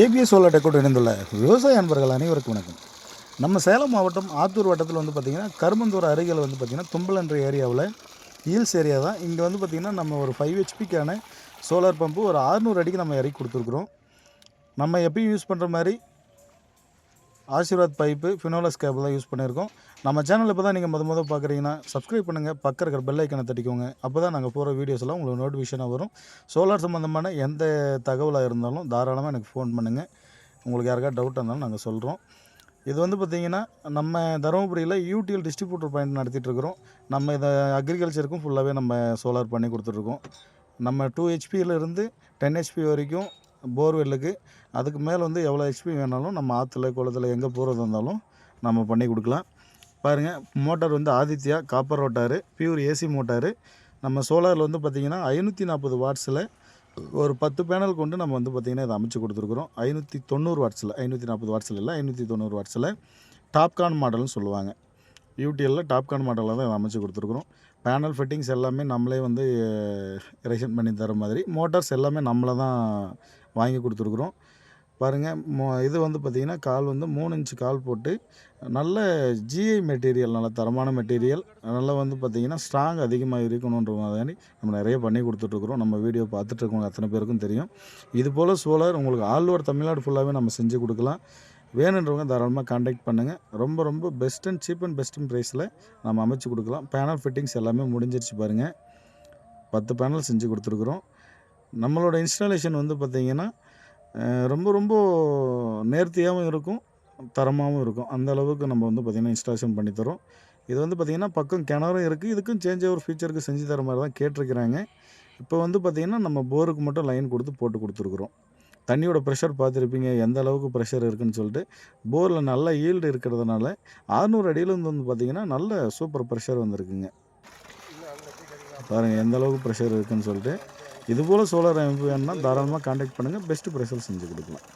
ABS solar டெக்கோட் இணைந்துள்ள விவசாய அன்பர்கள் அனைவருக்கும் வணக்கம். நம்ம சேலம் மாவட்டம் ஆத்தூர் வட்டத்தில் வந்து பார்த்திங்கன்னா கருமந்தூர் அருகில் வந்து பார்த்திங்கன்னா தும்பல் என்ற ஏரியாவில் ஹீல்ஸ் ஏரியா தான். இங்கே வந்து பார்த்திங்கன்னா நம்ம ஒரு ஃபைவ் ஹெச்பிக்கான சோலார் பம்பு ஒரு 600 அடிக்கு நம்ம இறக்கி கொடுத்துருக்குறோம். நம்ம எப்பயும் யூஸ் பண்ணுற மாதிரி ஆசீர்வாத் பைப்பு ஃபினோலஸ் கேபிள் தான் யூஸ் பண்ணியிருக்கோம். நம்ம சேனல் இப்போ தான் நீங்கள் முத முத பார்க்குறீங்கன்னா சப்ஸ்கிரைப் பண்ணுங்கள் பக்கம் இருக்கிற பெல் ஐக்கனை தட்டிக்கோங்க. அப்போ தான் நாங்கள் போகிற வீடியோஸ் எல்லாம் உங்களுக்கு நோட்டிஃபிகேஷனாக வரும். சோலார் சம்மந்தமான எந்த தகவலாக இருந்தாலும் தாராளமாக எனக்கு ஃபோன் பண்ணுங்கள் உங்களுக்கு யாருக்காவது டவுட் இருந்தாலும் நாங்கள் சொல்கிறோம் இது வந்து பார்த்திங்கன்னா நம்ம தருமபுரியில் யூடிஎல் டிஸ்ட்ரிபியூட்டர் பாயிண்ட் நடத்திட்டு இருக்கிறோம். நம்ம இதை அக்ரிகல்ச்சருக்கும் ஃபுல்லாகவே நம்ம சோலார் பண்ணி கொடுத்துட்ருக்கோம் நம்ம டூ இருந்து டென் ஹெச்பி வரைக்கும் போர்வெல்லுக்கு. அதுக்கு மேலே வந்து எவ்வளோ ஹெச்பி வேணாலும் நம்ம ஆற்றுல குளத்துல எங்கே போகிறது இருந்தாலும் நம்ம பண்ணி கொடுக்கலாம். பாருங்கள் மோட்டார் வந்து Aditya copper rotor pure AC motor. நம்ம சோலாரில் வந்து பார்த்திங்கன்னா ஐநூற்றி நாற்பது வாட்ஸில் ஒரு பத்து பேனல் கொண்டு நம்ம வந்து பார்த்திங்கன்னா இதை அமைச்சு கொடுத்துருக்குறோம். ஐநூற்றி தொண்ணூறு வாட்ஸில் ஐநூற்றி நாற்பது வாட்ஸில் இல்லை ஐநூற்றி தொண்ணூறு வாட்ஸில் டாப்கான் மாடல்னு சொல்லுவாங்க. யூடிஎல்லில் டாப்கான் மாடலில் தான் இதை அமைச்சு கொடுத்துருக்குறோம். பேனல் ஃபிட்டிங்ஸ் எல்லாமே நம்மளே வந்து ரெஷன் பண்ணி தர மாதிரி. மோட்டார்ஸ் எல்லாமே நம்மளை தான் வாங்கி கொடுத்துருக்குறோம். பாருங்கள் மோ இது வந்து பார்த்திங்கன்னா கால் வந்து மூணு இன்ச்சு கால் போட்டு நல்ல ஜிஐ மெட்டீரியல் நல்ல தரமான மெட்டீரியல் நல்லா வந்து பார்த்திங்கன்னா ஸ்ட்ராங் அதிகமாக இருக்கணுன்ற மாதிரி நம்ம நிறைய பண்ணி கொடுத்துட்ருக்குறோம். நம்ம வீடியோ பார்த்துட்டு இருக்கவங்க அத்தனை பேருக்கும் தெரியும். இது போல் சோலார் உங்களுக்கு ஆல் ஓவர் தமிழ்நாடு ஃபுல்லாகவே நம்ம செஞ்சு கொடுக்கலாம். வேணுன்றவங்க தாராளமாக காண்டாக்ட் பண்ணுங்கள் ரொம்ப ரொம்ப best and cheap and best ப்ரைஸில் நம்ம அமைச்சு கொடுக்கலாம். பேனல் ஃபிட்டிங்ஸ் எல்லாமே முடிஞ்சிருச்சு பாருங்கள் பத்து பேனல் செஞ்சு கொடுத்துருக்குறோம். நம்மளோட இன்ஸ்டாலேஷன் வந்து பார்த்திங்கன்னா ரொம்ப ரொம்ப நேர்த்தியாகவும் இருக்கும் தரமாகவும் இருக்கும். அந்த அளவுக்கு நம்ம வந்து பார்த்திங்கன்னா இன்ஸ்டாலேஷன் பண்ணித்தரோம் இது வந்து பார்த்திங்கன்னா பக்கம் கிணறும் இருக்குது இதுக்கும் சேஞ்ச் ஓவர் ஃபீச்சருக்கு செஞ்சு தர மாதிரி தான் கேட்டிருக்கிறாங்க. இப்போ வந்து பார்த்திங்கன்னா நம்ம போருக்கு மட்டும் லைன் கொடுத்து போட்டு கொடுத்துருக்குறோம். தண்ணியோட ப்ரெஷர் பார்த்துருப்பீங்க எந்த அளவுக்கு ப்ரெஷர் இருக்குன்னு சொல்லிட்டு. போரில் நல்ல ஈல்டு இருக்கிறதுனால 600 அடியிலேருந்து வந்து பார்த்திங்கன்னா நல்ல சூப்பர் ப்ரெஷர் வந்திருக்குங்க. பாருங்கள் எந்த அளவுக்கு ப்ரெஷர் இருக்குன்னு சொல்லிட்டு. இது போல் சோலார் அமைப்பு வேணும்னா தாராளமாக காண்டாக்ட் பண்ணுங்கள் பெஸ்ட்டு ப்ரைஸில் செஞ்சு கொடுக்கலாம்.